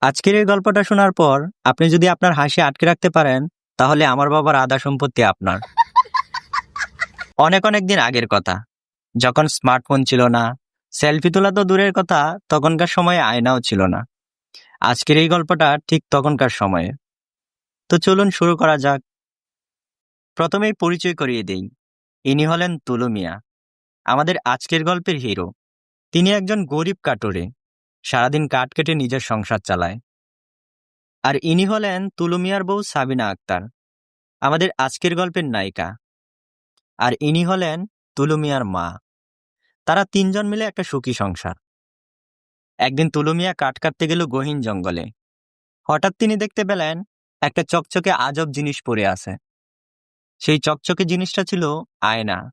আজকের এই গল্পটা শোনার পর আপনি যদি আপনার হাসি আটকে রাখতে পারেন, তাহলে আমার বাবার আধা সম্পত্তি আপনার। অনেক অনেক দিন আগের কথা। যখন স্মার্টফোন ছিল না, সেলফি তোলা তো দূরের কথা, তখনকার সময়ে আয়নাও ছিল না। আজকের এই গল্পটা ঠিক তখনকার সময়ে। তো চলুন শুরু করা যাক। প্রথমেই পরিচয় করিয়ে দেই। ইনি হলেন তুলু মিয়া আমাদের আজকের গল্পের হিরো। তিনি একজন গরিব কাটরে। সারাদিন কাঠ কেটে নিজের সংসার চালায়। আর ইনি হলেন তুলু মিয়ার বউ সাবিনা আক্তার, আমাদের আজকের গল্পের নায়িকা। আর ইনি হলেন তুলু মিয়ার মা। তারা তিনজন মিলে একটা সুখী সংসার। একদিন তুলু মিয়া কাঠ কাটতে গেল গহীন জঙ্গলে। হঠাৎ তিনি দেখতে পেলেন একটা চকচকে আজব জিনিস পড়ে আছে। সেই চকচকে জিনিসটা ছিল আয়না।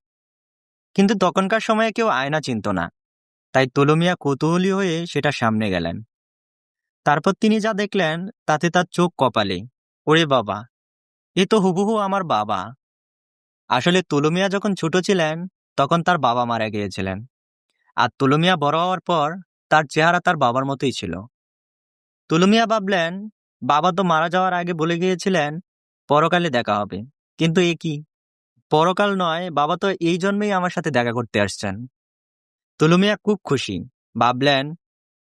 কিন্তু তখনকার সময়ে কেউ আয়না চিনত না। তাই তুলুমিয়া কৌতূহলী হয়ে সেটা সামনে গেলেন। তারপর তিনি যা দেখলেন, তাতে তার চোখ কপালে, ওরে বাবা, এ তো হুবহু আমার বাবা। আসলে তুলুমিয়া যখন ছোট ছিলেন, তখন তার বাবা মারা গিয়েছিলেন। আর তুলুমিয়া বড় হওয়ার পর, তার চেহারা তার বাবার মতোই ছিল। তুলুমিয়া ভাবলেন, বাবা তো মারা যাওয়ার আগে বলে গিয়েছিলেন, পরকালে দেখা হবে। কিন্তু এ কি? পরকাল নয়, বাবা তো এই জন্মেই আমার সাথে দেখা করতে আসছেন। তুলুমিয়া খুব খুশি। ভাবলেন,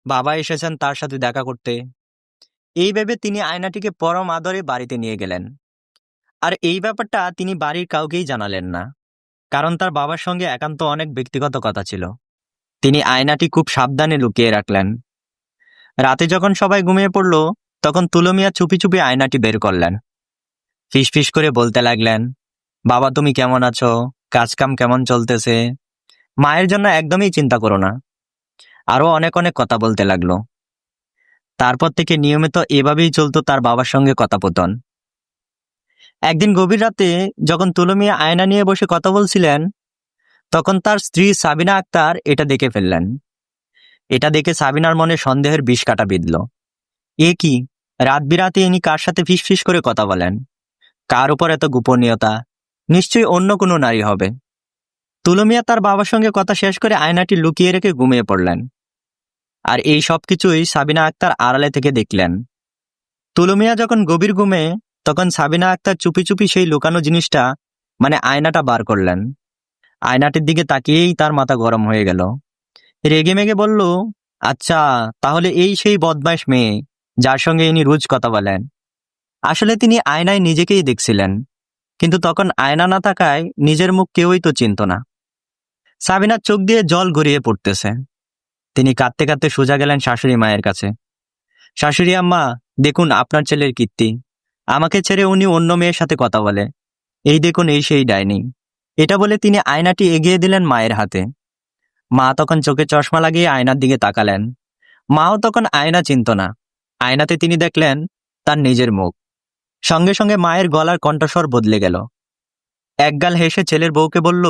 বাবা এসেছেন তার সাথে দেখা করতে। এই ভেবে তিনি আয়নাটিকে পরম আদরে বাড়িতে নিয়ে গেলেন। আর এই ব্যাপারটা তিনি বাড়ির কাউকেই জানালেন না, কারণ তার বাবার সঙ্গে একান্ত অনেক ব্যক্তিগত কথা ছিল। তিনি আয়নাটি খুব সাবধানে লুকিয়ে রাখলেন। রাতে যখন সবাই ঘুমিয়ে পড়ল, তখন তুলমিয়া চুপি চুপি আয়নাটি বের করলেন। ফিস ফিস করে বলতে লাগলেন, বাবা তুমি কেমন আছো? কাজকাম কেমন চলতেছে? মায়ের জন্য একদমই চিন্তা করো না। আরও অনেক অনেক কথা বলতে লাগল। তারপর থেকে নিয়মিত এভাবেই চলতো তার বাবার সঙ্গে কথাপতন একদিন গভীর রাতে যখন তুলমিয়া আয়না নিয়ে বসে কথা বলছিলেন, তখন তার স্ত্রী সাবিনা আক্তার এটা দেখে ফেললেন। এটা দেখে সাবিনার মনে সন্দেহের বিষ কাটা বিঁধল। এ কি? রাত বিরাতে ইনি কার সাথে ফিস ফিস করে কথা বলেন? কার উপর এত গোপনীয়তা? নিশ্চয়ই অন্য কোনো নারী হবে। তুলমিয়া তার বাবার সঙ্গে কথা শেষ করে আয়নাটি লুকিয়ে রেখে ঘুমিয়ে পড়লেন। আর এই সব কিছুই সাবিনা আক্তার আড়ালে থেকে দেখলেন। তুলমিয়া যখন গভীর ঘুমে, তখন সাবিনা আক্তার চুপি চুপি সেই লুকানো জিনিসটা মানে আয়নাটা বার করলেন। আয়নাটির দিকে তাকিয়েই তার মাথা গরম হয়ে গেল। রেগে মেগে বলল আচ্ছা তাহলে এই সেই বদমাইশ মেয়ে, যার সঙ্গে ইনি রোজ কথা বলেন। আসলে তিনি আয়নায় নিজেকেই দেখছিলেন। কিন্তু তখন আয়না না থাকায় নিজের মুখ কেউই তো চিনত না। সাবিনার চোখ দিয়ে জল গড়িয়ে পড়তেছে। তিনি কাঁদতে কাঁদতে সোজা গেলেন শাশুড়ি মায়ের কাছে। শাশুড়ি আম্মা, দেখুন আপনার ছেলের কীর্তি। আমাকে ছেড়ে উনি অন্য মেয়ের সাথে কথা বলে। এই দেখুন, এই সেই ডাইনি। এটা বলে তিনি আয়নাটি এগিয়ে দিলেন মায়ের হাতে। মা তখন চোখে চশমা লাগিয়ে আয়নার দিকে তাকালেন। মাও তখন আয়না চিনত না। আয়নাতে তিনি দেখলেন, তার নিজের মুখ। সঙ্গে সঙ্গে মায়ের গলার কণ্ঠস্বর বদলে গেল। একগাল হেসে ছেলের বউকে বলল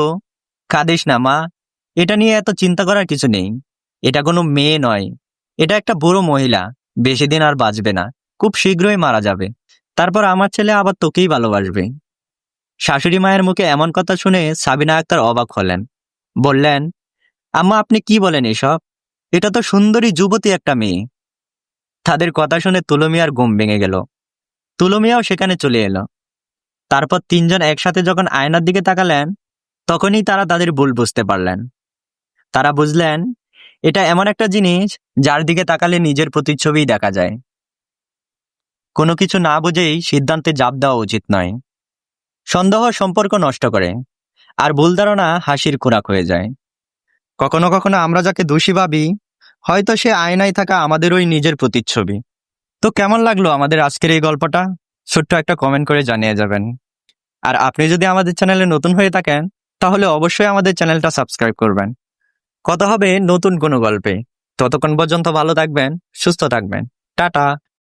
কাঁদিস না, মা। এটা নিয়ে এত চিন্তা করার কিছু নেই। এটা কোনো মেয়ে নয়। এটা একটা বুড়ো মহিলা। বেশি দিন আর বাঁচবে না। খুব শীঘ্রই মারা যাবে। তারপর আমার ছেলে আবার তোকেই ভালোবাসবে। শাশুড়ি মায়ের মুখে এমন কথা শুনে সাবিনা আক্তার অবাক হলেন। বললেন, আম্মা, আপনি কি বলেন এসব? এটা তো সুন্দরী যুবতী একটা মেয়ে। তাদের কথা শুনে তুলমিয়ার ঘুম ভেঙে গেল। তুলমিয়াও সেখানে চলে এলো। তারপর তিনজন একসাথে যখন আয়নার দিকে তাকালেন তখনই তারা তাদের ভুল বুঝতে পারলেন। তারা বুঝলেন, এটা এমন একটা জিনিস যার দিকে তাকালে নিজের প্রতিচ্ছবি দেখা যায়। কোনো কিছু না বুঝেই সিদ্ধান্তে জাপ দেওয়া উচিত নয়। সন্দেহ সম্পর্ক নষ্ট করে, আর ভুল ধারণা হাসির খোরাক হয়ে যায়। কখনো কখনো আমরা যাকে দোষী ভাবি, হয়তো সে আয়নায় থাকা আমাদের ওই নিজের প্রতিচ্ছবি। তো কেমন লাগল আমাদের আজকের এই গল্পটা? ছোট্ট একটা কমেন্ট করে জানিয়ে যাবেন। আর আপনি যদি আমাদের চ্যানেলে নতুন হয়ে থাকেন তাহলে অবশ্যই আমাদের চ্যানেলটা সাবস্ক্রাইব করবেন। কথা হবে নতুন কোনো গল্পে। ততক্ষণ পর্যন্ত ভালো থাকবেন, সুস্থ থাকবেন। টাটা।